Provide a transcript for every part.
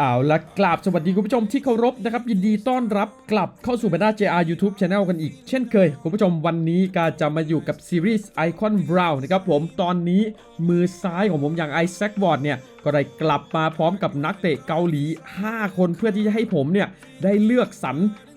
เอาละกราบสวัสดีคุณผู้ชมที่เคารพนะครับ ยินดีต้อนรับกลับเข้าสู่บรรดา JR YouTube Channel กันอีก เช่นเคย คุณผู้ชมวันนี้ก็จะมาอยู่กับซีรีส์ Icon Brown นะครับผมตอนนี้มือซ้ายของผมอย่างไอแซควอร์ดเนี่ยก็ได้กลับมาพร้อมกับนักเตะเกาหลี 5 คนเพื่อที่จะให้ผมเนี่ยได้เลือกสรร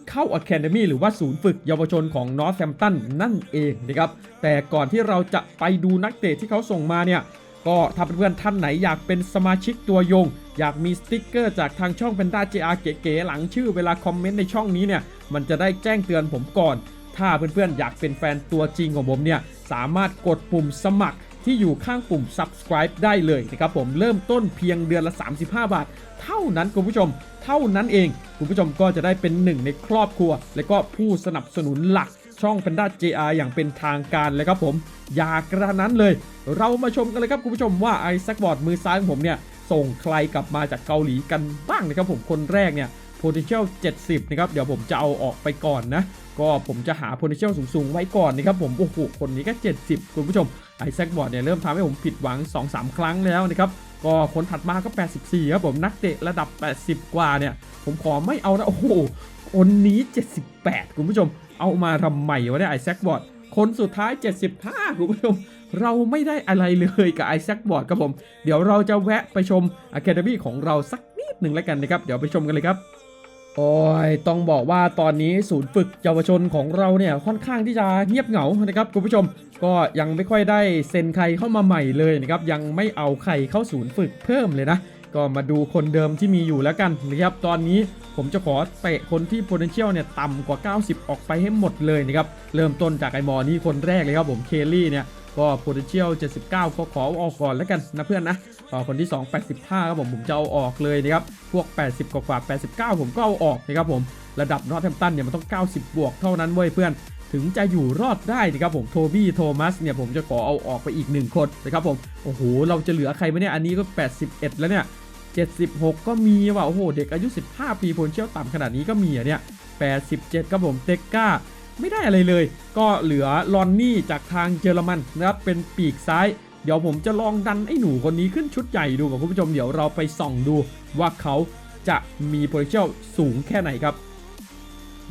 เข้า Academy หรือว่าศูนย์ฝึกเยาวชนของ Northampton นั่นเองนะครับแต่ก่อนที่เราจะไปดูนักเตะที่เขาส่งมาเนี่ย ก็ถ้าเพื่อนๆท่านไหนอยากเป็นสมาชิกตัวยง อยากมีสติกเกอร์จากทางช่อง Panda JR เก๋ๆหลังชื่อเวลาคอมเมนต์ในช่องนี้เนี่ยมันจะได้แจ้งเตือนผมก่อน ถ้าเพื่อนๆอยากเป็นแฟนตัวจริงของผมเนี่ยสามารถกดปุ่มสมัครที่อยู่ข้างปุ่ม subscribe ได้เลยนะครับผมเริ่มต้นเพียงเดือนละ 35 บาท เท่านั้นคุณผู้ชม เท่านั้นเอง คุณผู้ชมก็จะได้เป็นหนึ่งในครอบครัว และก็ผู้สนับสนุนหลัก ช่อง Panda JR อย่างเป็นทางการเลยครับผม อย่ากระนั้นเลย เรามาชมกันเลยครับคุณผู้ชมว่าไอแซคบอร์ดมือซ้ายของผมเนี่ยส่งใครกลับมาจากเกาหลีกันบ้างนะครับผมคนแรกเนี่ย potential 70 นะครับ เดี๋ยวผมจะเอาออกไปก่อนนะ ก็ผมจะหา potential สูง ๆ ไว้ก่อนนะครับผม โอ้โห คนนี้ก็ 70 คุณผู้ชม ไอแซคบอร์ดเนี่ย เริ่มทำให้ผมผิดหวัง 2-3 ครั้งแล้วนะครับ ก็คนถัดมาก็ 84 ครับผม นักเตะระดับ 80 กว่าเนี่ย ผมขอไม่เอานะ โอ้โหคนนี้ 78 คุณผู้ชม เอามาทำไมวะเนี่ยไอแซคบอร์ดคนสุดท้าย 75คุณผู้ชมเราไม่ได้อะไรเลยกับไอแซคบอร์ดครับผม เดี๋ยวเราจะแวะไปชม Academy ของเราสักนิดหนึ่งแล้วกันนะครับ เดี๋ยวไปชมกันเลยครับ โอ้ย ต้องบอกว่าตอนนี้ศูนย์ฝึกเยาวชนของเราเนี่ยค่อนข้างที่จะเงียบเหงานะครับคุณผู้ชมก็ยังไม่ค่อยได้เซ็นใครเข้ามาใหม่เลยนะครับยังไม่เอาใครเข้าศูนย์ฝึกเพิ่มเลยนะ ก็มาดูคนเดิมที่มีอยู่แล้วกันนะครับตอนนี้ผมจะขอเตะคนที่ potential เนี่ยต่ำกว่า 90 ออกไปให้หมดเลยนะครับเริ่มต้นจากไอมอนี่คนแรกเลยครับผมเคลลี่เนี่ยก็ potential 79ก็ขอออกก่อนแล้วกันนะเพื่อนนะต่อคนที่ 2 85ครับผมผมจะเอาออกเลยนะครับพวก 80 กว่า 89 ผมก็เอาออกนะครับผมระดับนอตแฮมตันเนี่ยมันต้อง 90 บวกเท่านั้นเว้ยเพื่อน ถึงจะอยู่รอดได้นะครับผมโทบี้โทมัสเนี่ยผมจะขอเอาออกไปอีก 1 คนนะครับผม โอ้โห เราจะเหลือใครไหมเนี่ย อันนี้ก็ 81 แล้วเนี่ย 76 ก็มีว่ะโอ้โห เด็กอายุ 15 ปีผลเชี่ยวต่ำขนาดนี้ก็มีอะเนี่ย 87ครับผมเต็กก้า ไม่ได้อะไรเลย ก็เหลือลอนนี่จากทางเยอรมันนะครับเป็นปีกซ้ายเดี๋ยวผมจะลองดันไอ้หนูคนนี้ขึ้นชุดใหญ่ดูกับคุณผู้ชมเดี๋ยวเราไปส่องดูว่าเขาจะมี potential สูงแค่ไหนครับ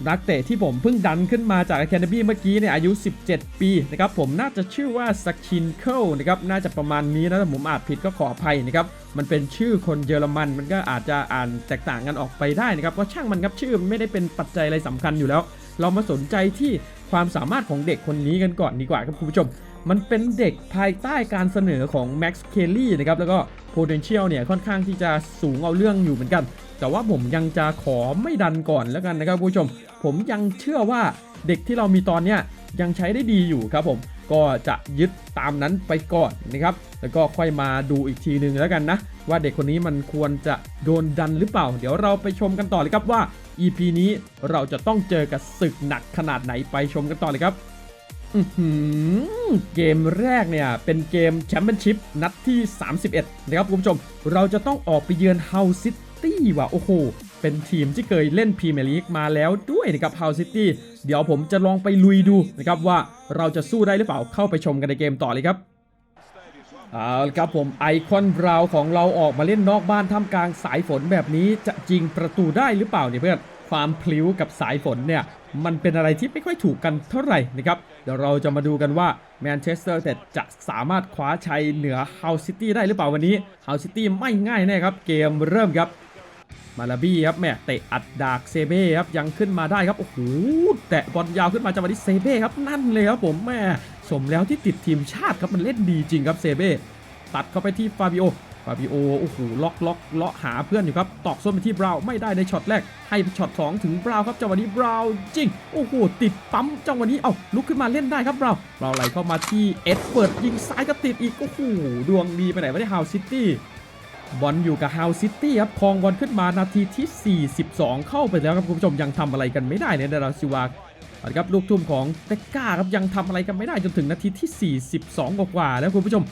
นักเตะที่ผมเพิ่งดันขึ้นมาจาก Academy เมื่อกี้เนี่ยอายุ 17 ปีนะครับผมน่าจะชื่อว่าสกินเคิลนะครับน่าจะประมาณนี้นะถ้าผมอ่านผิดก็ขออภัยนะครับมันเป็นชื่อคนเยอรมันมันก็อาจจะอ่านแตกต่างกันออกไปได้นะครับก็ช่างมันครับชื่อมันไม่ได้เป็นปัจจัยอะไรสำคัญอยู่แล้ว เรามาสนใจที่ความสามารถของเด็กคนนี้กันก่อนดีกว่าครับคุณผู้ชม มันเป็นเด็กภายใต้การเสนอของ Max Kelly นะครับแล้วก็ potential เนี่ยค่อนข้างที่จะสูงเอาเรื่องอยู่เหมือนกัน แต่ว่าผมยังจะขอไม่ดันก่อนแล้วกันนะครับคุณผู้ชม ผมยังเชื่อว่าเด็กที่เรามีตอนเนี้ยยังใช้ได้ดีอยู่ครับผมก็จะยึดตามนั้นไปก่อนนะครับ แล้วก็ค่อยมาดูอีกทีหนึ่งแล้วกันนะ ว่าเด็กคนนี้มันควรจะโดนดันหรือเปล่า เดี๋ยวเราไปชมกันต่อเลยครับว่า EP นี้เราจะต้องเจอกับศึกหนักขนาดไหนไปชมกันต่อเลยครับเกมแรกเนี่ยเป็นเกมแชมเปี้ยนชิพนัดที่ 31 นะครับคุณผู้ชม เราจะต้องออกไปเยือนเฮาซิตี้ว่ะโอ้โห เป็นทีมที่เคยเล่นพรีเมียร์ลีกมาแล้วด้วยนะครับเฮาซิตี้เดี๋ยวผมจะลองไปลุยดูนะครับว่าเราจะสู้ได้หรือเปล่าเข้าไปชมกันในเกมต่อเลยครับเอาละครับผมไอคอนบราวของเราออกมาเล่นนอกบ้านท่ามกลางสายฝนแบบนี้จะยิงประตูได้หรือเปล่าเนี่ยเพื่อนความพลิ้วกับสายฝนเนี่ยมันเป็นอะไรที่ไม่ค่อยถูกกันเท่าไหร่นะครับเดี๋ยวเราจะมาดูกันว่าแมนเชสเตอร์แต่จะสามารถคว้าชัยเหนือเฮาซิตี้ได้หรือเปล่าวันนี้เฮาซิตี้ไม่ง่ายแน่ครับ เกมเริ่มครับ มาลาบี้ครับแม่เตะอัดดากเซเบ้ครับยังขึ้นมาได้ครับโอ้โหแตะบอลยาวขึ้นมาจังหวะนี้เซเบ้ครับนั่นเลยครับผมแม่สมแล้วที่ติดทีมชาติครับมันเล่นดีจริงครับเซเบ้ตัดเข้าไปที่ฟาบิโอฟาบิโอโอ้โหล็อกล็อกเลาะหาเพื่อนอยู่ครับตอกส้นไปที่บราวไม่ได้ในช็อตแรก ให้ช็อตสองถึงบราวครับจังหวะนี้บราวจริงโอ้โหติดปั๊มจังหวะนี้เอ้าลุกขึ้นมาเล่นได้ครับบราวบราวไหลเข้ามาที่เอ็ดเปิดยิงซ้ายก็ติดอีกโอ้โหดวงดีไปไหนไม่ได้ฮาวซิตี้ บอลอยู่กับฮาวซิตี้ครับครองบอลขึ้นมานาทีที่ 42 เข้าไปแล้วครับคุณผู้ชมยังทำอะไรกันไม่ได้เนี่ยดาราซิวาครับลูกทุ่มของเตก้าครับยังทำอะไรกันไม่ได้จนถึงนาทีที่ 42 กว่าแล้วคุณผู้ชม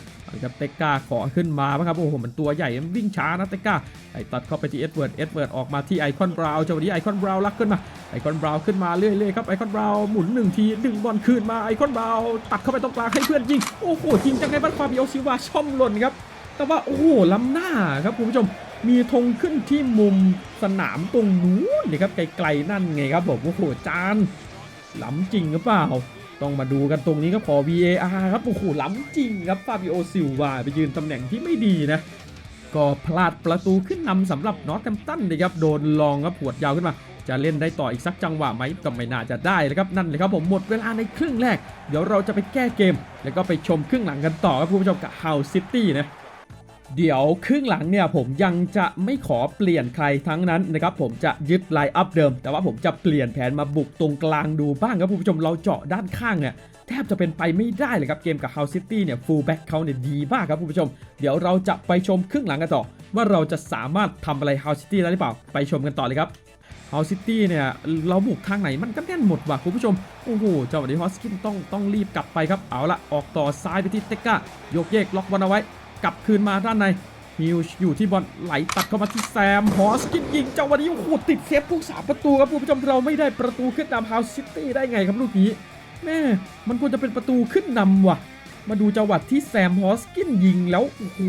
ครับเตก้าขอขึ้นมาครับโอ้โหมันตัวใหญ่มันวิ่งช้านะเตก้าไอตัดเข้าไปที่เอ็ดเวิร์ดเอ็ดเวิร์ดออกมาที่ไอคอนบราวน์จังหวะนี้ไอคอนบราวน์ลักขึ้นมาไอคอนบราวน์ขึ้นมาเรื่อยๆครับไอคอนบราวน์หมุนหนึ่งทีดึงบอลคืนมาไอคอนบราวน์ตัดเข้าไปตรงกลางให้เพื่อนยิงโอ้โหยิงจังไงบ้านฟาบิโอซิวาช่อมหล่นครับ แต่ว่าโอ้โหล้ำหน้าครับคุณผู้ชมมีธงขึ้นที่มุมสนามตรงนู้นนี่ครับไกลๆนั่นไงครับผมโอ้โหจานล้ำจริงหรือเปล่า ต้องมาดูกันตรงนี้ครับขอ VAR ครับโอ้โหล้ำจริงครับฟาบิโอซิลวาไปยืนตำแหน่งที่ไม่ดีนะ ก็พลาดประตูขึ้นนำสำหรับนอตแ a มตันนะครับโดนลองครับปวดยาวขึ้นมา จะเล่นได้ต่ออีกสักจังหวะไหมก็ไม่น่าจะได้เลยครับนั่นเลยครับผมหมดเวลาในครึ่งแรก เดี๋ยวเราจะไปแก้เกม แล้วก็ไปชมครึ่งหลังกันต่อครับคุณผู้ชมกับ House City นะ เดี๋ยวครึ่งหลังเนี่ยผมยังจะไม่ขอเปลี่ยนใครทั้งนั้นนะครับผมจะยึดไลน์อัพเดิม แต่ว่าผมจะเปลี่ยนแผนมาบุกตรงกลางดูบ้างครับคุณผู้ชมเราเจาะด้านข้างเนี่ยแทบจะเป็นไปไม่ได้เลยครับเกมกับ House City เนี่ยฟูลแบ็กเขาเนี่ยดีมากครับคุณผู้ชม เดี๋ยวเราจะไปชมครึ่งหลังกันต่อ ว่าเราจะสามารถทำอะไร House City ได้หรือเปล่า ไปชมกันต่อเลยครับ House City เนี่ยเราบุกทางไหนมันก็แน่นหมดว่ะคุณผู้ชม โอ้โหเจ้าวันนี้ฮอสกินต้องต้องรีบกลับไปครับเอาละออกต่อซ้ายไปที่เต็กก้าโยกเยกล็อกบอลเอาไว้ กลับคืนมาด้านในฮิวอยู่ที่บอลไหลตัดเข้ามาที่แซมฮอสกินยิงเจ้าวันนี้โอ้โหติดเซฟผู้สามประตูครับคุณผู้ชมเราไม่ได้ประตูขึ้นนำฮาวซิตี้ได้ไงครับลูกนี้แม่มันควรจะเป็นประตูขึ้นนำว่ะ มาดูจังหวัดที่แซมฮอสกินยิงแล้วโอ้โห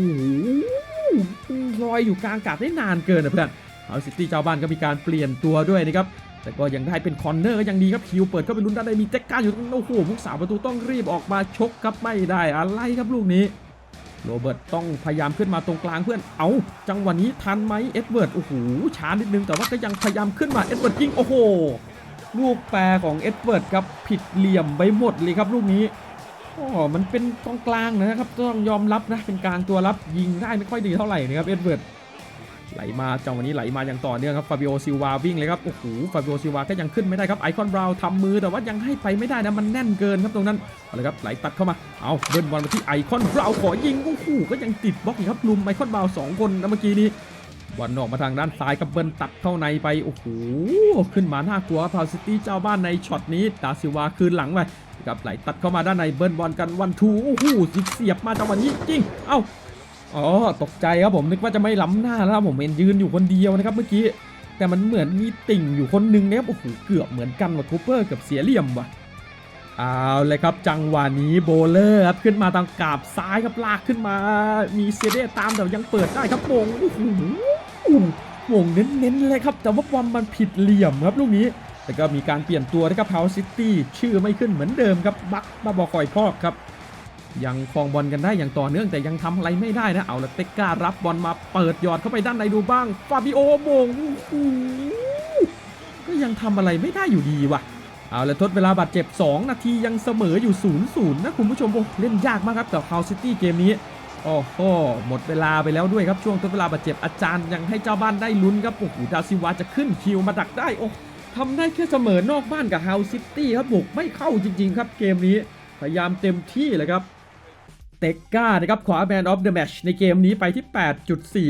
ลอยอยู่กลางอากาศได้นานเกินนะเพื่อนฮาวซิตี้เจ้าบ้านก็มีการเปลี่ยนตัวด้วยนะครับแต่ก็ยังได้เป็นคอนเนอร์ก็ยังดีครับคิวเปิดเข้าไปลุ้นด้านในมีเต็กก้าอยู่ตรงโอ้โหผู้สามประตูต้องรีบออกมาชกครับไม่ได้อะไรครับลูกนี้ โรเบิร์ตต้องพยายามขึ้นมาตรงกลางเพื่อน เอาจังหวะนี้ทันไหมเอ็ดเวิร์ด โอ้โห ช้านิดนึง แต่ว่าก็ยังพยายามขึ้นมา เอ็ดเวิร์ดยิง โอ้โห ลูกแปรของเอ็ดเวิร์ดครับ ผิดเหลี่ยมไปหมดเลยครับลูกนี้อ๋อมันเป็นกองกลางนะครับ ต้องยอมรับนะ เป็นกลางตัวรับยิงได้ไม่ค่อยดีเท่าไหร่นะครับ เอ็ดเวิร์ด ไหลมาจังวะนี้ไหลมาอย่างต่อเนื่องครับฟาบิโอซิวาวิ่งเลยครับโอ้โหฟาบิโอซิวาก็ยังขึ้นไม่ได้ครับไอคอนบราว์ทำมือแต่ว่ายังให้ไปไม่ได้นะมันแน่นเกินครับตรงนั้นเอาเลยครับไหลตัดเข้ามาเอาเบิร์นบอลมาที่ไอคอนบราว์ขอยิงโอ้โหก็ยังติดบล็อกอีกครับลุมไอคอนบราว์สองคนนะเมื่อกี้นี้บอลออกมาทางด้านซ้ายกับเบิร์นตัดเข้าในไปโอ้โหขึ้นมาน่ากลัวพาวซิตี้เจ้าบ้านในช็อตนี้ดาซิวาคืนหลังไปกับไหลตัดเข้ามาด้านในเบิร์นบอลกันวันทูโอ้โหเสียบมาจังหวะนี้จริง เอ้า อ๋อตกใจครับผมนึกว่าจะไม่ล้ำหน้าแล้วผมเห็นยืนอยู่คนเดียวนะครับเมื่อกี้ แต่มันเหมือนมีติ่งอยู่คนหนึงนะครับโอ้โหเกือบเหมือนกันว่ะคูเปอร์เกับเสียเหลี่ยมว่ะเอาเลยครับจังหวะนี้โบเลอร์ครับขึ้นมาทางกราบซ้ายครับลากขึ้นมา มีเซเดตามแต่ยังเปิดได้ครับมงโอ้โหมงเน้นๆเลยครับ แต่ว่าบอลมันผิดเหลี่ยมครับลูกนี้แต่ก็มีการเปลี่ยนตัวนะครับเฮาซิตี้ชื่อไม่ขึ้นเหมือนเดิมครับบักบาบอคอยพอกครับ ยังครองบอลกันได้อย่างต่อเนื่องแต่ยังทำอะไรไม่ได้นะ เอาละเต็กก้ารับบอลมาเปิดยอดเข้าไปด้านในดูบ้าง ฟาบิโอมงก็ยังทำอะไรไม่ได้อยู่ดีว่ะ เอาละทดเวลาบาดเจ็บ 2 นาทียังเสมออยู่0-0นย์นะคุณผู้ชมโอ้เล่นยากมากครับกับ House City เกมนี้ โอ้โหหมดเวลาไปแล้วด้วยครับช่วงทดเวลาบาดเจ็บอาจารย์ยังให้เจ้าบ้านได้ลุ้นครับโอ้โหดาซิวาจะขึ้นคิวมาดักได้โอ้ทำได้แค่เสมอนอกบ้านกับ House City ครับบุกไม่เข้าจริง ๆ ครับเกมนี้พยายามเต็มที่เลยครับ เตกก้านะครับขวาแมนออฟเดอะแมชในเกมนี้ไปที่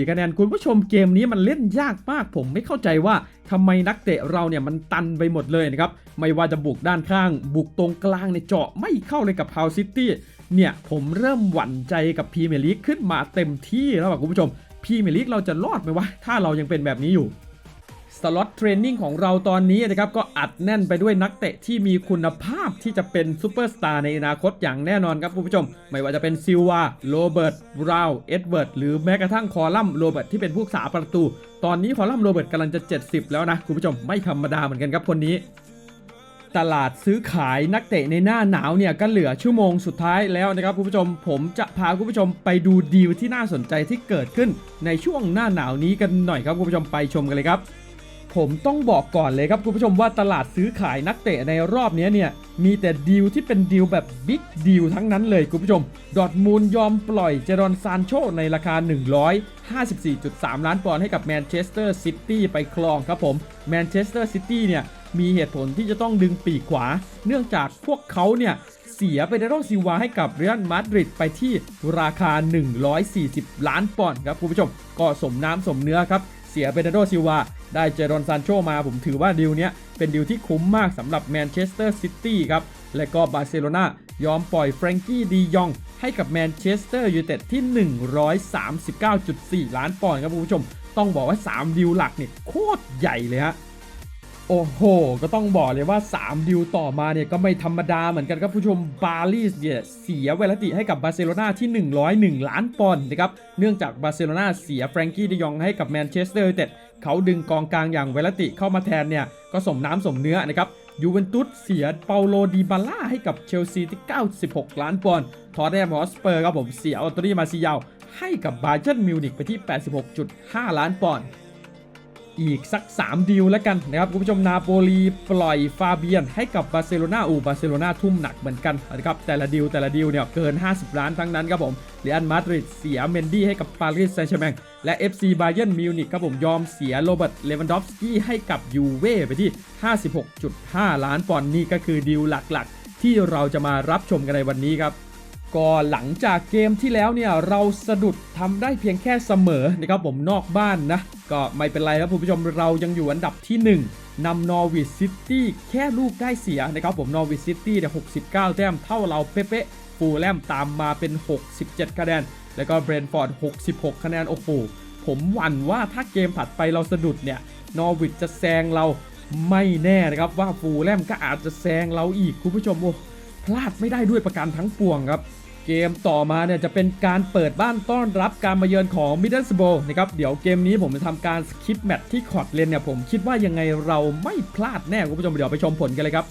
8.4 คะแนน คุณผู้ชมเกมนี้มันเล่นยากมาก ผมไม่เข้าใจว่าทำไมนักเตะเราเนี่ยมันตันไปหมดเลยนะครับ ไม่ว่าจะบุกด้านข้าง บุกตรงกลางในเจาะไม่เข้าเลยกับพาวซิตี้เนี่ยผมเริ่มหวั่นใจกับพรีเมียร์ลีกขึ้นมาเต็มที่แล้วคุณผู้ชมพรีเมียร์ลีกเราจะรอดไหมวะถ้าเรายังเป็นแบบนี้อยู่ สล็อตเทรนนิ่งของเราตอนนี้นะครับก็อัดแน่นไปด้วยนักเตะที่มีคุณภาพที่จะเป็นซูเปอร์สตาร์ในอนาคตอย่างแน่นอนครับคุณผู้ชม ไม่ว่าจะเป็นซิลวาโรเบิร์ตบราวเอ็ดเวิร์ดหรือแม้กระทั่งคอลัมน์โรเบิร์ตที่เป็นผู้รักษาประตู ตอนนี้คอลัมน์โรเบิร์ตกำลังจะ 70 แล้วนะคุณผู้ชมไม่ธรรมดาเหมือนกันครับคนนี้ตลาดซื้อขายนักเตะในหน้าหนาวเนี่ยก็เหลือชั่วโมงสุดท้ายแล้วนะครับคุณผู้ชม ผมจะพาคุณผู้ชมไปดูดีลที่น่าสนใจที่เกิดขึ้นในช่วงหน้าหนาวนี้กันหน่อยครับคุณผู้ชมไปชมกันเลยครับ ผมต้องบอกก่อนเลยครับคุณผู้ชมว่าตลาดซื้อขายนักเตะในรอบนี้เนี่ยมีแต่ดีลที่เป็นดีลแบบบิ๊กดีลทั้งนั้นเลยคุณผู้ชม ดอทมูลยอมปล่อยเจรอนซานโชในราคา 154.3 ล้านปอนด์ให้กับแมนเชสเตอร์ซิตี้ไปครองครับผมแมนเชสเตอร์ซิตี้เนี่ยมีเหตุผลที่จะต้องดึงปีกขวา เนื่องจากพวกเขาเนี่ยเสียเปเดโรซิวาให้กับเรอัลมาดริดไปที่ราคา 140 ล้านปอนด์ครับคุณผู้ชม ก็สมน้ำสมเนื้อครับ เสียเปเดโรซิวา ได้เจรอนซานโชมาผมถือว่าดีลเนี้ยเป็นดีลที่คุ้มมากสำหรับแมนเชสเตอร์ซิตี้ครับ และก็บาร์เซโลนายอมปล่อยแฟรงกี้ดียองให้กับแมนเชสเตอร์ยูไนเต็ดที่ 139.4 ล้านปอนด์ครับคุณผู้ชม ต้องบอกว่า 3ดีลหลักเนี่ยโคตรใหญ่เลยฮะ โอ้โห ก็ต้องบอกเลยว่า 3 ดิวต่อมาเนี่ย ก็ไม่ธรรมดาเหมือนกันครับผู้ชมปารีสเนี่ยเสียเวลติให้กับบาร์เซโลนาที่ 101 ล้านปอนด์นะครับ เนื่องจากบาร์เซโลนาเสียแฟรงกี้ดิยองให้กับแมนเชสเตอร์ยูไนเต็ดเขาดึงกองกลางอย่างเวลติเข้ามาแทนเนี่ย ก็สมน้ำสมเนื้อนะครับยูเวนตุสเสียเปาโลดีบาล่าให้กับเชลซีที่ 96 ล้านปอนด์ทอร์เรมฮอสเปอร์ครับผมเสียออตรีมาซิยาวให้กับบาเยิร์นมิวนิกไปที่ 86.5 ล้านปอนด์ อีกสัก 3 ดีลแล้วกันนะครับคุณผู้ชมนาโปลีปล่อยฟาเบียนให้กับบาร์เซโลนาอูบาร์เซโลนาทุ่มหนักเหมือนกันนะครับแต่ละดีลแต่ละดีลเนี่ยเกิน 50 ล้านทั้งนั้นครับผมเรอัลมาดริดเสียเมนดี้ให้กับปารีสแซงต์แชร์แมงและ FC บาเยิร์นมิวนิกครับผมยอมเสียโรเบิร์ตเลวันดอฟสกี้ให้กับยูเว่ไปที่ 56.5 ล้านปอนด์นี่ก็คือดีลหลักๆ ที่เราจะมารับชมกันในวันนี้ครับ ก็หลังจากเกมที่แล้วเนี่ยเราสะดุดทำได้เพียงแค่เสมอนะครับผมนอกบ้านนะ ก็ไม่เป็นไรครับคุณผู้ชมเรายังอยู่อันดับที่ 1นำนอร์วิสซิตี้แค่ลูกได้เสียนะครับผมนอร์วิสซิตี้เนี่ย69 แต้มเท่าเราเป๊ะๆฟูลแลมตามมาเป็น 67 คะแนน แล้วก็เบรนฟอร์ด 66 คะแนน โอ้โห ผมหวั่นว่าถ้าเกมถัดไปเราสะดุดเนี่ย นอร์วิสจะแซงเราไม่แน่นะครับ ว่าฟูลแลมก็อาจจะแซงเราอีกคุณผู้ชมโอ้พลาดไม่ได้ด้วยประการทั้งปวงครับ เกมต่อมาเนี่ยจะเป็นการเปิดบ้านต้อนรับการมาเยือนของมิดเดิลสโบนะครับเดี๋ยวเกมนี้ผมจะทำการสคิปแมตช์ที่คอร์ดเลนเนี่ยผมคิดว่ายังไงเราไม่พลาดแน่คุณผู้ชมเดี๋ยวไปชมผลกันเลยครับ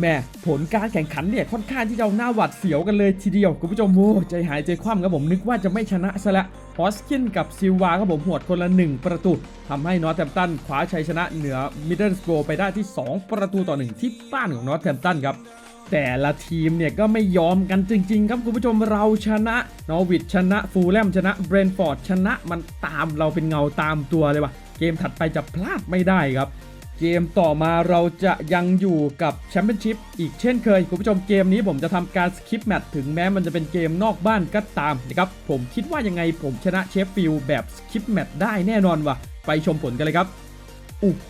แม่ผลการแข่งขันเนี่ยค่อนข้างที่จะเอาหน้าหวัดเสียวกันเลยทีเดียวคุณผู้ชมโอ้ใจหายใจคว่ำครับผมนึกว่าจะไม่ชนะซะละฮอสกินกับซิลวาครับผมหวดคนละ 1 ประตูทำให้นอตแทมตันคว้าชัยชนะเหนือมิดเดิลสโบไปได้ที่ 2 ประตูต่อ 1 ที่บ้านของนอตแทมตันครับ แต่ละทีมเนี่ยก็ไม่ยอมกันจริง ๆ ครับคุณผู้ชมเราชนะนอวิชชนะฟูลแลมชนะเบรนฟอร์ดชนะมันตามเราเป็นเงาตามตัวเลยว่ะเกมถัดไปจะพลาดไม่ได้ครับเกมต่อมาเราจะยังอยู่กับแชมเปี้ยนชิพอีกเช่นเคย คุณผู้ชมเกมนี้ผมจะทำการสคิปแมตช์ถึงแม้มันจะเป็นเกมนอกบ้านก็ตามนะครับผมคิดว่ายังไงผมชนะเชฟฟิลด์แบบสคิปแมตช์ได้แน่นอนว่ะไปชมผลกันเลยครับ โอ้โห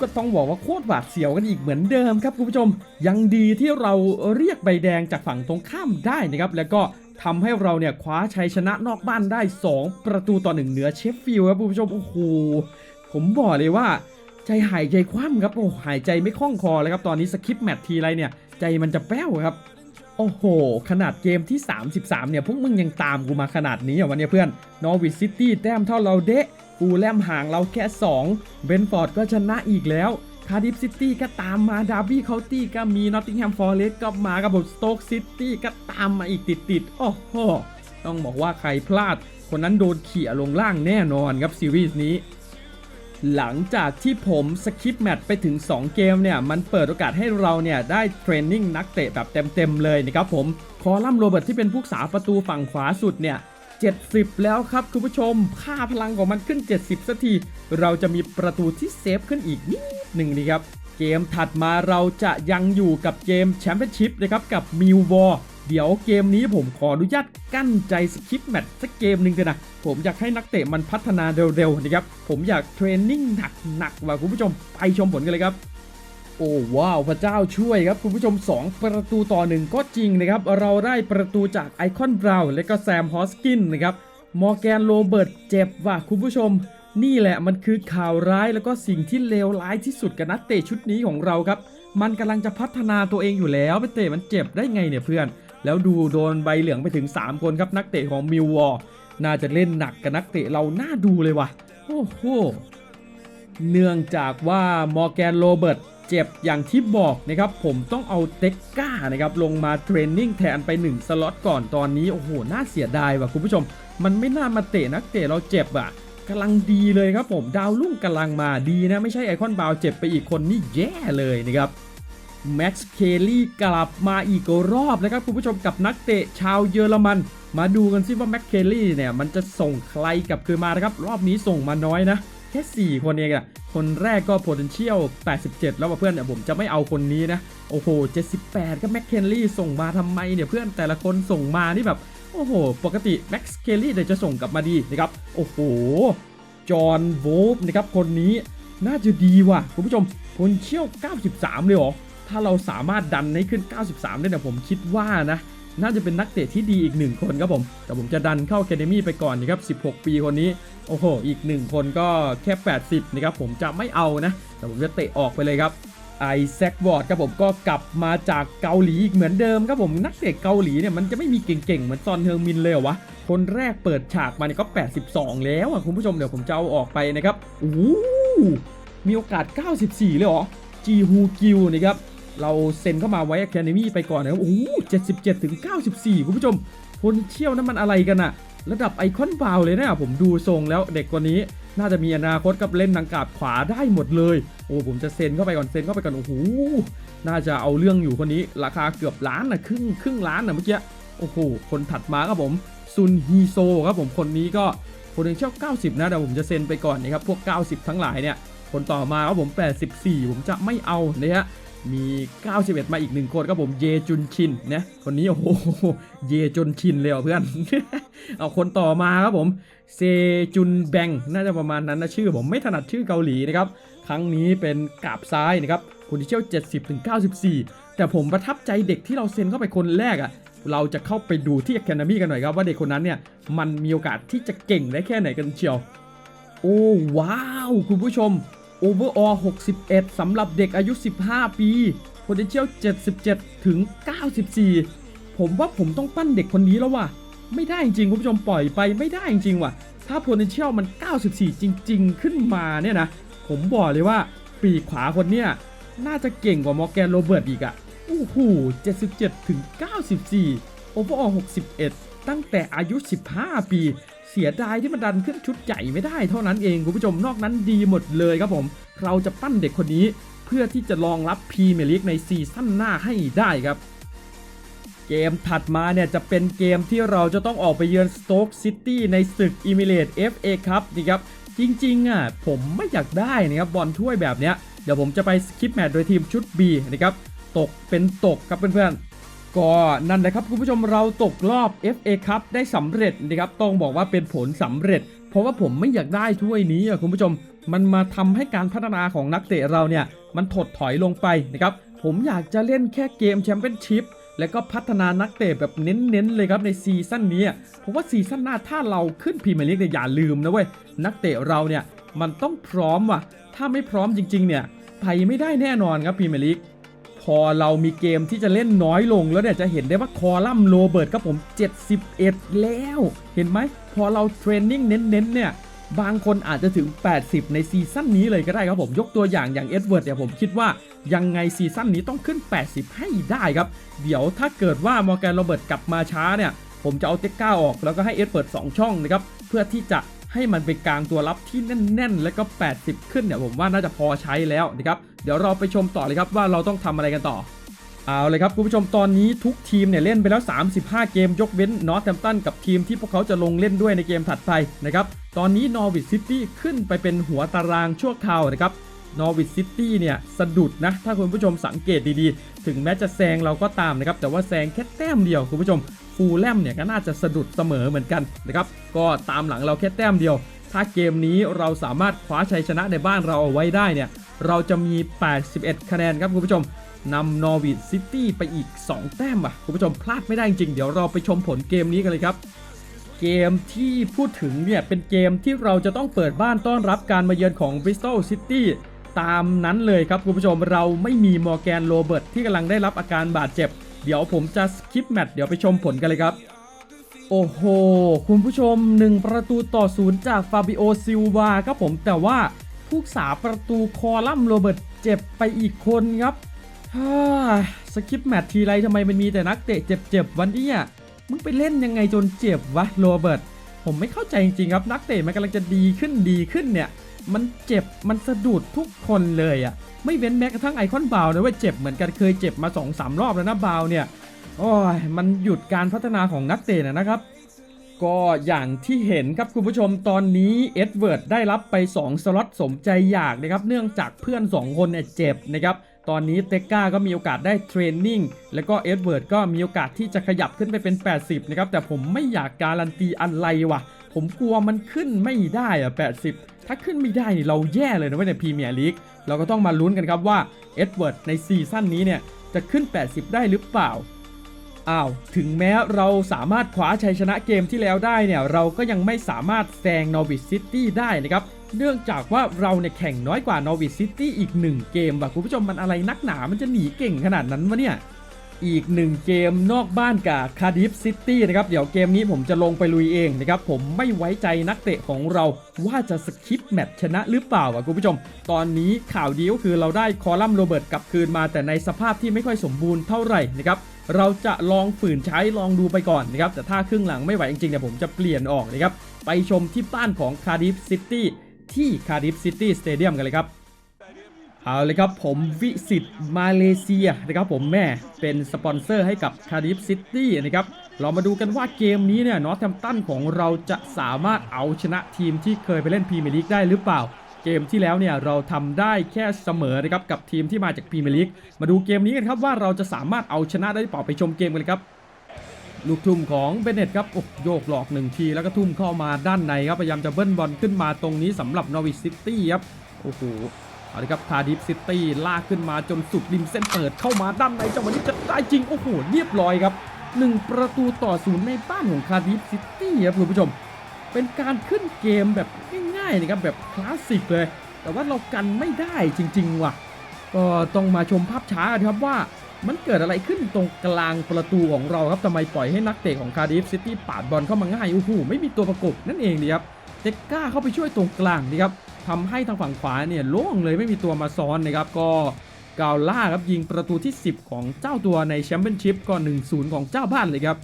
ก็ต้องบอกว่าโคตรหวาดเสียวกันอีกเหมือนเดิมครับคุณผู้ชม ยังดีที่เราเรียกใบแดงจากฝั่งตรงข้ามได้นะครับ แล้วก็ทำให้เราเนี่ยคว้าชัยชนะนอกบ้านได้ 2 ประตูต่อหนึ่งเหนือเชฟฟิลด์ครับคุณผู้ชมโอ้โหผมบอกเลยว่า ใจหายใจคว่ำครับโอ้หายใจไม่คล่องคอเลยครับตอนนี้สคิปแมตทีไรเนี่ย ใจมันจะแป้วครับ โอ้โห ขนาดเกมที่ 33 เนี่ย พวกมึงยังตามกูมาขนาดนี้เหรอวะเนี่ยเพื่อนนอร์วิสซิตี้แต้มเท่าเราเดะฟูแลมห่างเราแค่ 2 เบนฟอร์ดก็ชนะอีกแล้วคาร์ดิฟซิตี้ก็ตามมาดาร์บี้เคาน์ตี้ก็มีนอตติงแฮมฟอร์เรสต์ก็มากับสโต๊กซิตี้ก็ตามมาอีกติดๆโอ้โหต้องบอกว่าใครพลาด คนนั้นโดนเขี่ยลงล่างแน่นอนครับซีรีส์นี้ หลังจากที่ผมสคิปแมตช์ไปถึง 2 เกมเนี่ย มันเปิดโอกาสให้เราเนี่ย ได้เทรนนิ่งนักเตะแบบเต็มๆเลยนะครับผม คอลัมน์โรเบิร์ตที่เป็นผู้สาประตูฝั่งขวาสุดเนี่ย 70 แล้วครับคุณผู้ชม ค่าพลังของมันขึ้น 70สักที เราจะมีประตูที่เซฟขึ้นอีกนิดหนึ่งนี่ครับ เกมถัดมาเราจะยังอยู่กับเกมแชมเปี้ยนชิพนะครับกับมิววอร์ เดี๋ยวเกมนี้ผมขออนุญาตกั้นใจสคิปแมตช์สักเกมหนึ่งเลยนะ ผมอยากให้นักเตะมันพัฒนาเร็วๆนะครับ ผมอยากเทรนนิ่งหนักๆว่ะคุณผู้ชมไปชมผลกันเลยครับโอ้ว้าว พระเจ้าช่วยครับ คุณผู้ชม 2 ประตูต่อหนึ่งก็จริงนะครับ เราได้ประตูจากไอคอนบราวน์และก็แซมฮอสกินนะครับ มอร์แกนโรเบิร์ตเจ็บว่ะคุณผู้ชม นี่แหละมันคือข่าวร้ายแล้วก็สิ่งที่เลวร้ายที่สุดกับนักเตะชุดนี้ของเราครับ มันกำลังจะพัฒนาตัวเองอยู่แล้วไปเตะมันเจ็บได้ไงเนี่ยเพื่อน แล้วดูโดนใบเหลืองไปถึง 3 คนครับนักเตะของมิววอร์น่าจะเล่นหนักกับนักเตะเราน่าดูเลยว่ะโอ้โหเนื่องจากว่ามอร์แกนโรเบิร์ตเจ็บอย่างที่บอกนะครับ ผมต้องเอาเต็กก้านะครับลงมาเทรนนิ่งแทนไป 1 สล็อตก่อนตอนนี้ โอ้โห น่าเสียดายว่ะคุณผู้ชม มันไม่น่ามาเตะนักเตะเราเจ็บอะกำลังดีเลยครับผมดาวรุ่งกำลังมาดีนะ ไม่ใช่ไอคอนบาวเจ็บไปอีกคนนี่แย่เลยนะครับ แม็กซ์เคลลี่กลับมาอีกรอบนะครับคุณผู้ชมกับนักเตะชาวเยอรมัน มาดูกันซิว่าแม็กเคลลี่เนี่ยมันจะส่งใครกลับคืนมานะครับ รอบนี้ส่งมาน้อยนะ แค่ 4 คนเองอะคนแรกก็ potential 87 แล้วเพื่อนเนี่ยผมจะไม่เอาคนนี้นะ โอ้โห 78 ก็แม็กเคลลี่ส่งมาทำไมเนี่ยเพื่อนแต่ละคนส่งมานี่แบบ โอ้โห ปกติแม็กซ์เคลลี่เดี๋ยวจะส่งกลับมาดีนะครับโอ้โหจอห์นโวฟนะครับคนนี้น่าจะดีว่ะคุณผู้ชม potential 93 เลยเหรอ ถ้าเราสามารถดันให้ขึ้น 93 ได้เนี่ยผมคิดว่านะ น่าจะเป็นนักเตะที่ดีอีกหนึ่งคนครับผม แต่ผมจะดันเข้าแค d เ m มี่ไปก่อนนะครับ 16 ปีคนนี้ โอ้โห อีกหนึ่งคนก็แค่ 80 นะครับผมจะไม่เอานะ แต่ผมจะเตะออกไปเลยครับไอแซควอร์ดครับผมก็กลับมาจากเกาหลีอีกเหมือนเดิมครับผมนักเตะเกาหลีเนี่ยมันจะไม่มีเก่งๆ เหมือนซอนเฮงมินเลยเหรอวะ คนแรกเปิดฉากมาเนี่ยก็ 82 แล้วอะคุณผู้ชมเดี๋ยวผมจะเอาออกไปนะครับโอ้มีโอกาส 94 เลยเหรอจีฮูกิวนะครับ เราเซ็นเข้ามาไว้ Academy ไปก่อนนะครับ โอ้โห77 ถึง 94 คุณผู้ชมคนเที่ยวนั้นมันอะไรกันอะระดับไอคอนบาวเลยนะผมดูทรงแล้วเด็กคนนี้น่าจะมีอนาคตกับเล่นทางกาบขวาได้หมดเลย โอ้ผมจะเซ็นเข้าไปก่อนเซ็นเข้าไปก่อนโอ้โหน่าจะเอาเรื่องอยู่คนนี้ราคาเกือบล้านนะครึ่งครึ่งล้านนะเมื่อกี้โอ้โหคนถัดมาครับผมซุนฮีโซครับผมคนนี้ก็คนยังเช่า90 นะแต่ผมจะเซ็นไปก่อนนะครับพวก 90 ทั้งหลายเนี่ยคนต่อมาครับผม 84 ผมจะไม่เอานะฮะ มี 91 มาอีกหนึ่งคนครับผมเยจุนชินนะคนนี้โอ้โหเยจุนชินเลยเหรอเพื่อน เอาคนต่อมาครับผมเซจุนแบงน่าจะประมาณนั้นนะชื่อผมไม่ถนัดชื่อเกาหลีนะครับครั้งนี้เป็นกาบซ้ายนะครับคนที่เชี่ยว 70ถึง94 แต่ผมประทับใจเด็กที่เราเซ็นเข้าไปคนแรกอะ่ะเราจะเข้าไปดูที่ Academy กันหน่อยครับ ว่าเด็กคนนั้นเนี่ยมันมีโอกาสที่จะเก่งได้แค่ไหนกันเชียว โอ้ว้าว คุณผู้ชม Overall 61 สำหรับเด็กอายุ 15 ปี Potential 77 ถึง 94 ผมว่าผมต้องปั้นเด็กคนนี้แล้วว่ะ ไม่ได้จริงคุณผู้ชมปล่อยไปไม่ได้จริงว่ะ ถ้า Potential มัน 94 จริง ๆ ขึ้นมาเนี่ยนะ ผมบอกเลยว่าปีขวาคนเนี้ยน่าจะเก่งกว่ามอร์แกนโรเบิร์ตอีกอะโอ้โห77 ถึง 94 Overall 61 ตั้งแต่อายุ 15 ปี เสียดายที่มันดันขึ้นชุดใหญ่ไม่ได้เท่านั้นเองคุณผู้ชมนอกนั้นดีหมดเลยครับผม เราจะปั้นเด็กคนนี้เพื่อที่จะรองรับพรีเมียร์ลีกในซีซั่นหน้าให้ได้ครับเกมถัดมาเนี่ยจะเป็นเกมที่เราจะต้องออกไปเยือนสโต๊กซิตี้ในศึกอิมิเลต FA ครับนี่ครับ จริงๆอะผมไม่อยากได้นะครับบอลถ้วยแบบเนี้ยเดี๋ยวผมจะไปสคิปแมตช์โดยทีมชุด B นะครับ ตกเป็นตกครับเพื่อนๆ ก็นั่นแหละครับคุณผู้ชมเราตกรอบ FA ครับได้สำเร็จนะครับต้องบอกว่าเป็นผลสำเร็จ เพราะว่าผมไม่อยากได้ถ้วยนี้อะคุณผู้ชม มันมาทำให้การพัฒนาของนักเตะเราเนี่ย มันถดถอยลงไปนะครับผมอยากจะเล่นแค่เกมแชมเปี้ยนชิพแล้วก็พัฒนานักเตะแบบเน้นๆเลยครับในซีซั่นนี้เพราะว่าซีซั่นหน้าถ้าเราขึ้นพรีเมียร์ลีกเนี่ยอย่าลืมนะเว้ยนักเตะเราเนี่ยมันต้องพร้อมว่ะถ้าไม่พร้อมจริงๆเนี่ยไปไม่ได้แน่นอนครับพรีเมียร์ลีก พอเรามีเกมที่จะเล่นน้อยลงแล้วเนี่ยจะเห็นได้ว่าคอลัมน์โรเบิร์ตครับผม 71 แล้ว เห็นไหม พอเราเทรนนิ่งเน้นๆเนี่ยบางคนอาจจะถึง 80 ในซีซั่นนี้เลยก็ได้ครับผม ยกตัวอย่างอย่างเอ็ดเวิร์ดเนี่ยผมคิดว่ายังไงซีซั่นนี้ต้องขึ้น 80 ให้ได้ครับ เดี๋ยวถ้าเกิดว่ามอร์แกนโรเบิร์ตกลับมาช้าเนี่ย ผมจะเอาเต็กก้าออกแล้วก็ให้เอ็ดเวิร์ด2ช่องนะครับ เพื่อที่จะ ให้มันไปกลางตัวรับที่แน่น ๆ แล้วก็ 80 ขึ้นเนี่ยผมว่าน่าจะพอใช้แล้วนะครับเดี๋ยวเราไปชมต่อเลยครับว่าเราต้องทำอะไรกันต่อเอาเลยครับคุณผู้ชมตอนนี้ทุกทีมเนี่ยเล่นไปแล้ว 35 เกมยกเว้นนอตแฮมตันกับทีมที่พวกเขาจะลงเล่นด้วยในเกมถัดไปนะครับตอนนี้นอร์วิชซิตี้ขึ้นไปเป็นหัวตารางชั่วคราวนะครับ นอร์วิ c ซิตี้เนี่ยสะดุดนะ ถ้าคุณผู้ชมสังเกตดีๆ ถึงแม้จะแซงเราก็ตามนะครับ แต่ว่าแซงแค่แต้มเดียวคุณผู้ชมฟูลแลมเนี่ยก็น่าจะสะดุดเสมอเหมือนกันนะครับ ก็ตามหลังเราแค่แต้มเดียว ถ้าเกมนี้เราสามารถคว้าชัยชนะในบ้านเราเอาไว้ได้เนี่ย เราจะมี 81 คะแนนครับคุณผู้ชมนำนอร์วิ c ซิตี้ไปอีก 2 แต้มอะคุณผู้ชมพลาดไม่ได้จริง เดี๋ยวเราไปชมผลเกมนี้กันเลยครับเกมที่พูดถึงเนี่ยเป็นเกมที่เราจะต้องเปิดบ้านต้อนรับการมาเยือนของ Bristol City ตามนั้นเลยครับคุณผู้ชมเราไม่มีมอร์แกนโรเบิร์ตที่กำลังได้รับอาการบาดเจ็บ เดี๋ยวผมจะสคิปแมตช์เดี๋ยวไปชมผลกันเลยครับ โอ้โห คุณผู้ชม 1 ประตูต่อศูนย์จากฟาบิโอซิลวาครับผมแต่ว่าผู้สาประตูคอลัมโรเบิร์ตเจ็บไปอีกคนครับฮ่าสคิปแมตช์ทีไรทำไมมันมีแต่นักเตะเจ็บๆวันนี้อะมึงไปเล่นยังไงจนเจ็บวะโรเบิร์ตผมไม่เข้าใจจริงๆครับนักเตะมันกำลังจะดีขึ้นดีขึ้นเนี่ย มันเจ็บมันสะดุดทุกคนเลยอะไม่เว้นแม้กระทั่งไอคอนบาวนะเว่าเจ็บเหมือนกันเคยเจ็บมา2อสรอบแล้วนะบาวเนี่ยโอ้ยมันหยุดการพัฒนาของนักเตะนะนะครับ ก็อย่างที่เห็นครับคุณผู้ชมตอนนี้เอ็ดเวิร์ดได้รับไป 2 สล็อตสมใจอยากนะครับเนื่องจากเพื่อน 2 คนเนี่ยเจ็บนะครับตอนนี้เตก้าก็มีโอกาสได้เทรนนิ่งแล้วก็เอ็ดเวิร์ดก็มีโอกาสที่จะขยับขึ้นไปเป็น 80 นะครับ แต่ผมไม่อยากการันตีอะไรว่ะ ผมกลัวมันขึ้นไม่ได้อะ80 ถ้าขึ้นไม่ได้นี่เราแย่เลยนะเว้ยในพรีเมียร์ลีกเราก็ต้องมาลุ้นกันครับว่าเอ็ดเวิร์ดในซีซั่นนี้เนี่ยจะขึ้น 80 ได้หรือเปล่าอ้าวถึงแม้เราสามารถคว้าชัยชนะเกมที่แล้วได้เนี่ยเราก็ยังไม่สามารถแซงนอร์วิสซิตี้ได้นะครับเนื่องจากว่าเราเนี่ยแข่งน้อยกว่านอร์วิสซิตี้อีก 1 เกมว่ะคุณผู้ชมมันอะไรนักหนามันจะหนีเก่งขนาดนั้นวะเนี่ย อีกหนึ่งเกมนอกบ้านกับคาดิฟซิตี้นะครับ เดี๋ยวเกมนี้ผมจะลงไปลุยเองนะครับ ผมไม่ไว้ใจนักเตะของเราว่าจะสคิปแมตช์ชนะหรือเปล่าอะคุณผู้ชม ตอนนี้ข่าวดีก็คือเราได้คอลัมน์โรเบิร์ตกลับคืนมาแต่ในสภาพที่ไม่ค่อยสมบูรณ์เท่าไหร่นะครับเราจะลองฝืนใช้ลองดูไปก่อนนะครับ แต่ถ้าครึ่งหลังไม่ไหวจริงๆเนี่ยผมจะเปลี่ยนออกนะครับ ไปชมที่บ้านของคาดิฟซิตี้ที่คาดิฟซิตี้สเตเดียมกันเลยครับ เอาเลยครับผมวิสิตมาเลเซียนะครับผมแม่เป็นสปอนเซอร์ให้กับคาริฟซิตี้นะครับเรามาดูกันว่าเกมนี้เนี่ยนอตแ a มตันของเราจะสามารถเอาชนะทีมที่เคยไปเล่นพรีเมียร์ลีกได้หรือเปล่า เกมที่แล้วเนี่ยเราทำได้แค่เสมอนะครับกับทีมที่มาจากพรีเมียร์ลีกมาดูเกมนี้กันครับว่าเราจะสามารถเอาชนะได้หรือเปล่าไปชมเกมกันเลยครับลูกทุ่มของเบเนตครับโอ้โยกหลอกหนึ่งที แล้วก็ทุ่มเข้ามาด้านในครับพยายามจะเบิ้ลบอลขึ้นมาตรงนี้สำหรับนอริสซิตี้ครับโอ้โห เอาละครับคาดิฟซิตี้ลากขึ้นมาจนสุดริมเส้นเปิดเข้ามาด้านในจังหวะนี้จะได้จริง โอ้โห เรียบร้อยครับ 1 ประตูต่อศูนย์ในบ้านของคาดิฟซิตี้ครับคุณผู้ชม เป็นการขึ้นเกมแบบง่ายๆนะครับแบบคลาสสิกเลย แต่ว่าเรากันไม่ได้จริง ๆ ว่ะ ก็ต้องมาชมภาพช้าครับว่ามันเกิดอะไรขึ้นตรงกลางประตูของเราครับทำไมปล่อยให้นักเตะของคาดิฟซิตี้ปาดบอลเข้ามาง่ายโอ้โหไม่มีตัวประกบนั่นเองดีครับเต็กก้าเข้าไปช่วยตรงกลางดีครับ ทำให้ทางฝั่งขวาเนี่ยโล่งเลยไม่มีตัวมาซ้อนนะครับก็กาวล่าครับยิงประตูที่ 10 ของเจ้าตัวในแชมเปี้ยนชิพก็1-0 ของเจ้าบ้านเลยครับ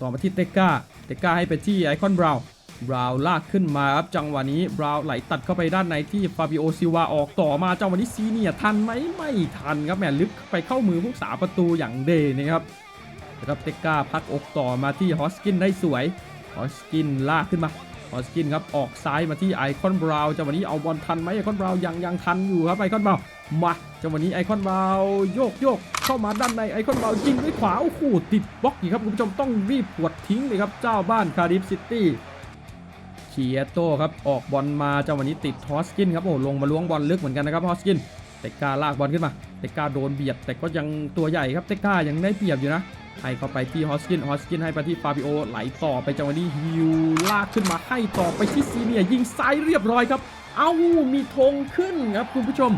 ต่อมาที่เตก้าเตก้าให้ไปที่ไอคอนบราวน์บราวน์ลากขึ้นมาครับจังหวะนี้บราวน์ไหลตัดเข้าไปด้านในที่ฟาบิโอซิวาออกต่อมาจังหวะนี้ซีเนียทันไหมไม่ทันครับแหมลึกไปเข้ามือผู้สาประตูอย่างเดนะครับนะครับเตก้าพักอกต่อมาที่ฮอสกินได้สวยฮอสกินลากขึ้นมา ฮอสกินครับออกซ้ายมาที่ไอคอนบราว์จังหวะนี้เอาบอลทันไหมไอคอนบราว์ยังยังทันอยู่ครับไอคอนบราว์มาจังหวะนี้ไอคอนบราว์โยกโยกเข้ามาด้านในไอคอนบราวน์ยิงด้วยขวาโอ้โหติดบล็อกอีกครับคุณผู้ชมต้องรีบปวดทิ้งเลยครับเจ้าบ้านคาริฟซิตี้เชียโต้ครับออกบอลมาจังหวะนี้ติดฮอสกินครับโอ้ลงมาล้วงบอลลึกเหมือนกันนะครับฮอสกินเตก้าลากบอลขึ้นมาเตก้าโดนเบียดแต่ก็ยังตัวใหญ่ครับเตกก้ายังได้เปรียบอยู่นะ ให้เข้าไปที่ฮอสกินฮอสกินให้ไปที่ฟาบิโอไหลต่อไปจังหวะนี้ฮิวลากขึ้นมาให้ต่อไปที่ซีเนียยิงซ้ายเรียบร้อยครับ เอ้ามีธงขึ้นครับคุณผู้ชม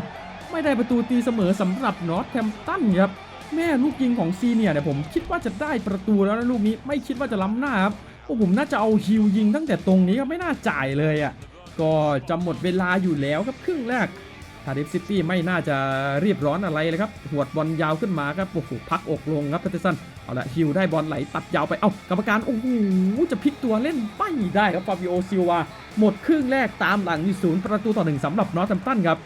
ไม่ได้ประตูตีเสมอสำหรับนอตแ a มตันครับแม่ลูกยิงของซีเนียเนี่ยผมคิดว่าจะได้ประตูแล้วนะลูกนี้ไม่คิดว่าจะล้ำหน้าครับโอ้ผมน่าจะเอาฮิวยิงตั้งแต่ตรงนี้ก็ไม่น่าจ่ายเลยอะก็จะหมดเวลาอยู่แล้วครับครึ่งแรก คาร์ดิฟซิตี้ไม่น่าจะรีบร้อนอะไรเลยครับ หวดบอลยาวขึ้นมาครับ โอ้โห พักอกลงครับเพเทสัน เอาละฮิวได้บอลไหลตัดยาวไป เอ้ากรรมการ โอ้โห จะพลิกตัวเล่นไม่ได้ครับ ฟาบิโอซิลวา หมดครึ่งแรกตามหลังอยู่ศูนย์ประตูต่อหนึ่งสำหรับนอตแ a มตันครับ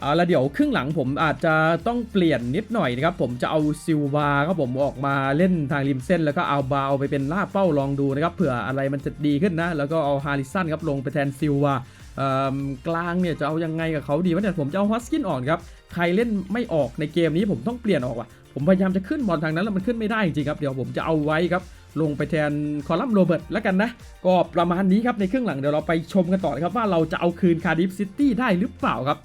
เอาละเดี๋ยวครึ่งหลังผมอาจจะต้องเปลี่ยนนิดหน่อยนะครับ ผมจะเอาซิลวาครับผมออกมาเล่นทางริมเส้น แล้วก็เอาบาวไปเป็นล่าเป้าลองดูนะครับเผื่ออะไรมันจะดีขึ้นนะ แล้วก็เอาฮาริสันครับลงไปแทนซิลวา กลางเนี่ยจะเอายังไงกับเขาดีวะเนี่ยผมจะเอาฮอสกินออกครับ ใครเล่นไม่ออกในเกมนี้ผมต้องเปลี่ยนออกว่ะ ผมพยายามจะขึ้นบอลทางนั้นแล้วมันขึ้นไม่ได้จริงครับ เดี๋ยวผมจะเอาไว้ครับ ลงไปแทนคอลัมน์โรเบิร์ตแล้วกันนะ ก็ประมาณนี้ครับในครึ่งหลังเดี๋ยวเราไปชมกันต่อเลยครับว่าเราจะเอาคืนคาร์ดิฟซิตี้ได้หรือเปล่าครับ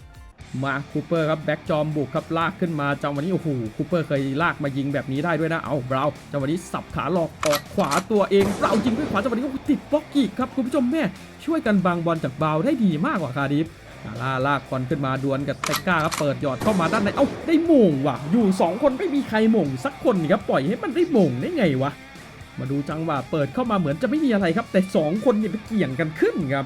มาคูเปอร์ครับแบ็กจอมบุกครับลากขึ้นมาจังหวะนี้โอ้โหคูเปอร์เคยลากมายิงแบบนี้ได้ด้วยนะเอาบราวน์จังหวะนี้สับขาหลอกออกขวาตัวเองบราวน์ยิงด้วยขวาจังหวะนี้โอ้ติดบล็อกอีกครับคุณผู้ชมแม่ช่วยกันบังบอลจากบราวน์ได้ดีมากกว่าคาร์ดิฟลาล่าลากบอลขึ้นมาดวลกับเตกก้าครับเปิดยอดเข้ามาด้านในเอ้าได้มงว่ะ อยู่สองคนไม่มีใครมงสักคนนี่ครับปล่อยให้มันได้มงได้ไงวะมาดูจังหวะเปิดเข้ามาเหมือนจะไม่มีอะไรครับ แต่สองคนเนี่ยไปเกี่ยงกันขึ้นครับ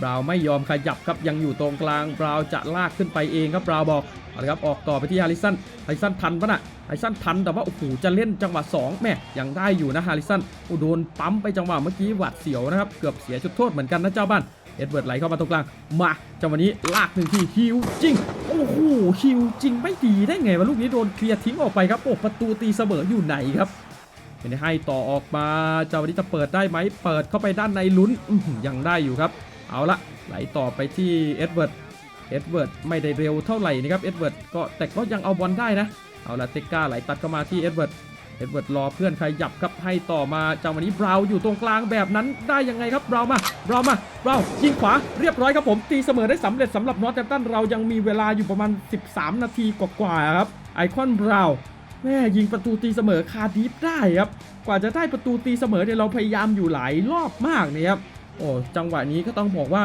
บราวไม่ยอมขยับครับยังอยู่ตรงกลางบราวจะลากขึ้นไปเองครับบราวบอกเอาละครับออกต่อไปที่ฮาริสันฮาริสันทันปะน่ะฮาริสันทันแต่ว่าโอ้โหจะเล่นจังหวะ2แม่ยังได้อยู่นะฮาริสันโอ้โดนปั๊มไปจังหวะเมื่อกี้หวัดเสียวนะครับเกือบเสียจุดโทษเหมือนกันนะเจ้าบ้านเอ็ดเวิร์ดไหลเข้ามาตรงกลางมาจังหวะนี้ลากหนึ่งทีฮิวจริงโอ้โหฮิวจริงไม่ดีได้ไงวะลูกนี้โดนเคลียร์ทิ้งออกไปครับโอ้ประตูตีเสมออยู่ไหนครับไม่ได้ให้ต่อออกมาเจ้าวันนี้จะเปิดได้ไหมเปิดเข้าไปด้านในลุ้นยังได้อยู่ครับ เอาละไหลต่อไปที่เอ็ดเวิร์ดเอ็ดเวิร์ดไม่ได้เร็วเท่าไหร่นะครับเอ็ดเวิร์ดก็แต่ก็ยังเอาบอลได้นะ เอาละเตก้าไหลตัดเข้ามาที่เอ็ดเวิร์ดเอ็ดเวิร์ดรอเพื่อนขยับครับให้ต่อมาจังหวะนี้บราวอยู่ตรงกลางแบบนั้นได้ยังไงครับบราวมาบราวมาบราวยิงขวาเรียบร้อยครับผมตีเสมอได้สำเร็จสำหรับนอตแ a มตันเรายังมีเวลาอยู่ประมาณ 13 นาทีกว่าๆครับไอคอนบราวแม่ยิงประตูตีเสมอคาดิฟได้ครับกว่าจะได้ประตูตีเสมอเนี่ยเราพยายามอยู่หลายรอบมากนะครับ โอ้จังหวะนี้ก็ต้องบอกว่า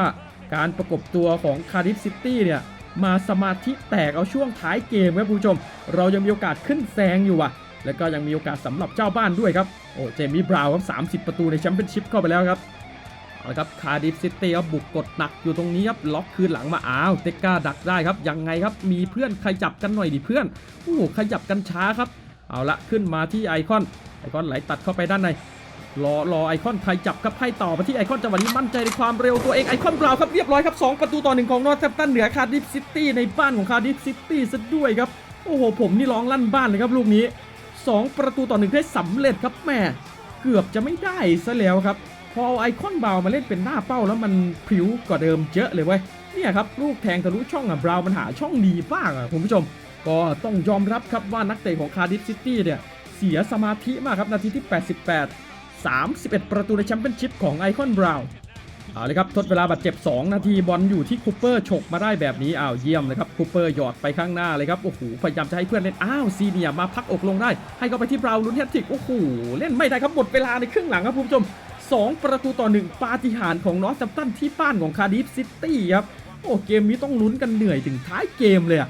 การประกบตัวของคาริฟซิตี้เนี่ยมาสมาธิแตกเอาช่วงท้ายเกมครับผู้ชม เรายังมีโอกาสขึ้นแซงอยู่อะ แล้วก็ยังมีโอกาสสำหรับเจ้าบ้านด้วยครับโอ้เจมี่บราวน์ครับ30 ประตูในแชมเปี้ยนชิพเข้าไปแล้วครับเอาละครับคาร์ดิฟซิตี้ครับบุกกดหนักอยู่ตรงนี้ครับล็อกคืนหลังมาอ้าวเตก้าดักได้ครับยังไงครับมีเพื่อนขยับกันหน่อยดิเพื่อนโอ้โหขยับกันช้าครับ เอาละขึ้นมาที่ไอคอนไอคอนไหลตัดเข้าไปด้านใน รอรอไอคอนไขยับครับให้ต่อมาที่ไอคอนจังหวะนี้มั่นใจในความเร็วตัวเองไอคอนบราวน์ครับเรียบร้อยครับสองประตูต่อหนึ่งของนอร์ทแทมป์ตันเหนือคาร์ดิฟซิตี้ในบ้านของคาร์ดิฟซิตี้ซะด้วยครับ โอ้โห ผมนี่ร้องลั่นบ้านเลยครับลูกนี้สองประตูต่อหนึ่งได้สำเร็จครับแม่เกือบจะไม่ได้ซะแล้วครับ พอเอาไอคอนบราวน์มาเล่นเป็นหน้าเป้าแล้วมันพริ้วกว่าเดิมเยอะเลยเว้ยเนี่ยครับลูกแทงทะลุช่องอะบราวน์มันหาช่องดีมากอะคุณผู้ชม ก็ต้องยอมรับครับว่านักเตะของคาร์ดิฟซิตี้เนี่ยเสียสมาธิมากครับนาทีที่ 88 31 ประตูในแชมเปี้ยนชิพของไอคอนบราวน์เอาเลยครับทดเวลาบาดเจ็บ 2 นาทีบอลอยู่ที่คูเปอร์ฉกมาได้แบบนี้อ้าวเยี่ยมเลยครับคูเปอร์หยอดไปข้างหน้าเลยครับโอ้โหพยายามจะให้เพื่อนเล่นอ้าวซีเนียมาพักอกลงได้ ให้เขาไปที่บราวน์ลุ้นแฮตทริกโอ้โหเล่นไม่ได้ครับหมดเวลาในครึ่งหลังครับคุณผู้ชม 2 ประตูต่อ 1 ปาฏิหาริย์ของนอร์ทแซมตันที่บ้านของคาร์ดิฟซิตี้ครับโอ้เกมนี้ต้องลุ้นกันเหนื่อยถึงท้ายเกมเลยอะ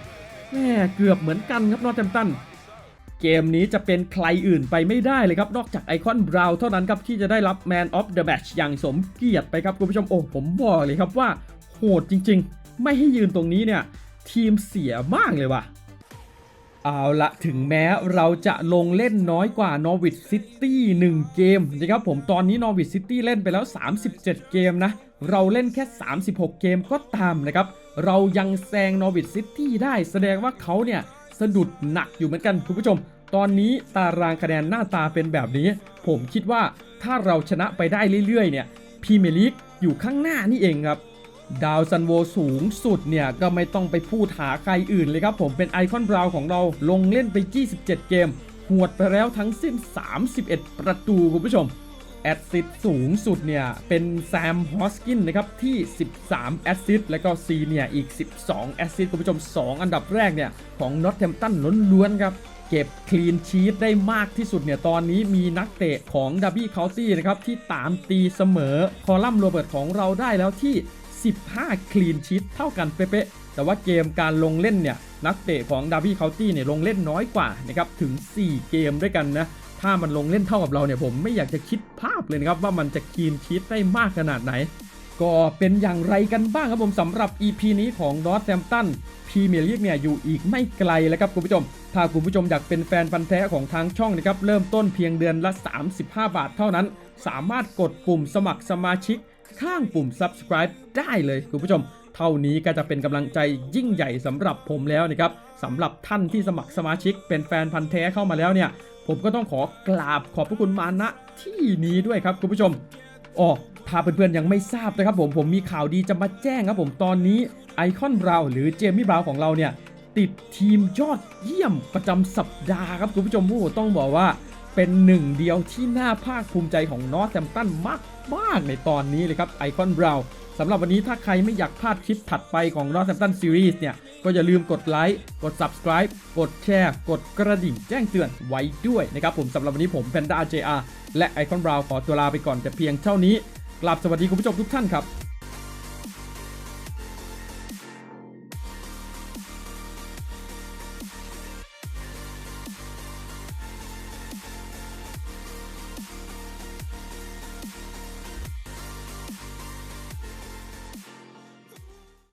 แม่เกือบเหมือนกันครับนอร์ทแซมตัน เกมนี้จะเป็นใครอื่นไปไม่ได้เลยครับ นอกจากไอคอนบราวเท่านั้นครับ ที่จะได้รับ Man of the Match อย่างสมเกียรติไปครับ คุณผู้ชม โอ้ ผมบอกเลยครับว่า โหดจริงๆ ไม่ให้ยืนตรงนี้เนี่ย ทีมเสียมากเลยว่ะ เอาละถึงแม้เราจะลงเล่นน้อยกว่านอร์วิ c ซิตี้1เกมนะครับผมตอนนี้นอร์วิ c ซิตี้เล่นไปแล้ว 37 เกมนะ เราเล่นแค่ 36 เกมก็ตามนะครับ เรายังแซงนอร์วิ c ซิตี้ได้แสดงว่าเขาเนี่ย สะดุดหนักอยู่เหมือนกันคุณผู้ชม ตอนนี้ตารางคะแนนหน้าตาเป็นแบบนี้ ผมคิดว่าถ้าเราชนะไปได้เรื่อยๆ เนี่ยพรีเมียร์ลีกอยู่ข้างหน้านี่เองครับดาวซันโวสูงสุดเนี่ย ก็ไม่ต้องไปพูดหาใครอื่นเลยครับผมเป็นไอคอนบราวน์ของเราลงเล่นไป 27 เกม หวดไปแล้วทั้งสิ้น 31 ประตูคุณผู้ชม แอดซิสสูงสุดเนี่ย เป็นแซมฮอสกินนะครับที่ 13 แอดซิสแล้วก็ซีเนี่ยอีก 12 แอดซิสคุณผู้ชม 2 อันดับแรกเนี่ย ของนอตแ a มตันล้วนๆครับเก็บคลีนชีตได้มากที่สุดเนี่ย ตอนนี้มีนักเตะของดับบี้เคาน์ตี้นะครับ ที่ตามตีเสมอ คอลัมน์โรเบิร์ตของเราได้แล้วที่ 15 คลีนชีตเท่ากันเป๊ะๆแต่ว่าเกมการลงเล่นเนี่ย นักเตะของดาร์บี้เคาน์ตี้เนี่ยลงเล่นน้อยกว่านะครับถึง 4 เกมด้วยกันนะ ถ้ามันลงเล่นเท่ากับเราเนี่ยผมไม่อยากจะคิดภาพเลยนะครับว่ามันจะคลีนชีตได้มากขนาดไหน ก็เป็นอย่างไรกันบ้างครับผมสำหรับ EP นี้ของ n o r t h a m p t o n พรีเมียร์ลีกเนี่ยอยู่อีกไม่ไกลแล้วครับคุณผู้ชม ถ้าคุณผู้ชมอยากเป็นแฟนพันธ์แท้ของทางช่องนะครับเริ่มต้นเพียงเดือนละ 35 บาทเท่านั้น สามารถกดปุ่มสมัครสมาชิก ข้างปุ่ม subscribe ได้เลยคุณผู้ชมเท่านี้ก็จะเป็นกำลังใจยิ่งใหญ่สำหรับผมแล้วนะครับสำหรับท่านที่สมัครสมาชิกเป็นแฟนพันธ์แท้เข้ามาแล้วเนี่ย ผมก็ต้องขอกราบขอบพระคุณมาณที่นี้ด้วยครับคุณผู้ชมอ๋อถ้าเพื่อนๆยังไม่ทราบนะครับผมผมมีข่าวดีจะมาแจ้งครับผมตอนนี้ไอคอนบราวหรือเจมี่บราวของเราเนี่ยติดทีมยอดเยี่ยมประจำสัปดาห์ครับคุณผู้ชมผู้ต้องบอกว่าเป็นหนึ่งเดียวที่น่าภาคภูมิใจของนอร์ทแ a มตันมากมากในตอนนี้เลยครับไอคอนบราว สำหรับวันนี้ถ้าใครไม่อยากพลาดคลิปถัดไปของนอร์ทแ a มตันซีรีส์เนี่ย ก็อย่าลืมกดไลค์กด subscribe กดแชร์ กดกระดิ่งแจ้งเตือนไว้ด้วยนะครับผมสำหรับวันนี้ผมแพนด้า JR และไอคอนบราวขอตัวลาไปก่อนแต่เพียงเท่านี้กลับสวัสดีคุณผู้ชมทุกท่านครับ